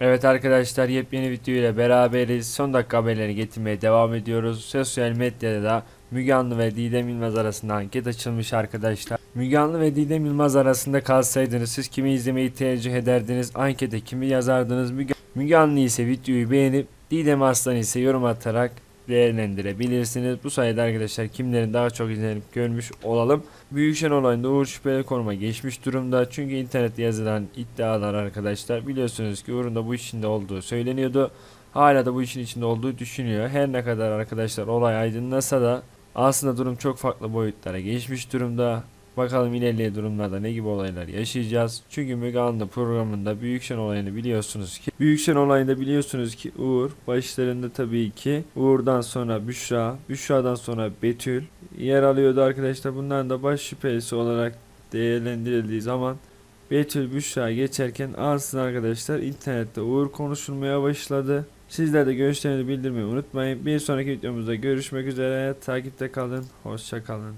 Evet arkadaşlar yepyeni video ile beraberiz. Son dakika haberleri getirmeye devam ediyoruz. Sosyal medyada da Müge Anlı ve Didem Yılmaz arasında anket açılmış arkadaşlar. Müge Anlı ve Didem Yılmaz arasında kalsaydınız siz kimi izlemeyi tercih ederdiniz? Ankete kimi yazardınız? Müge, Müge Anlı ise videoyu beğenip Didem Aslan ise yorum atarak değerlendirebilirsiniz. Bu sayede arkadaşlar kimlerin daha çok izlenip görmüş olalım. Büyükşen olayında Uğur şüpheli konuma geçmiş durumda. Çünkü internette yazılan iddialar arkadaşlar biliyorsunuz ki Uğur'un da bu işinde olduğu söyleniyordu. Hala da bu işin içinde olduğu düşünüyor. Her ne kadar arkadaşlar olay aydınlasa da aslında durum çok farklı boyutlara geçmiş durumda. Bakalım ilerleyen durumlarda ne gibi olaylar yaşayacağız. Çünkü Müge Anlı programında Büyükşen olayını biliyorsunuz ki. Büyükşen olayında biliyorsunuz ki Uğur başlarında tabii ki Uğur'dan sonra Büşra, Büşra'dan sonra Betül yer alıyordu arkadaşlar. Bunların da baş şüphelisi olarak değerlendirildiği zaman Betül Büşra geçerken ansızın arkadaşlar internette Uğur konuşulmaya başladı. Sizler de görüşlerinizi bildirmeyi unutmayın. Bir sonraki videomuzda görüşmek üzere. Takipte kalın. Hoşça kalın.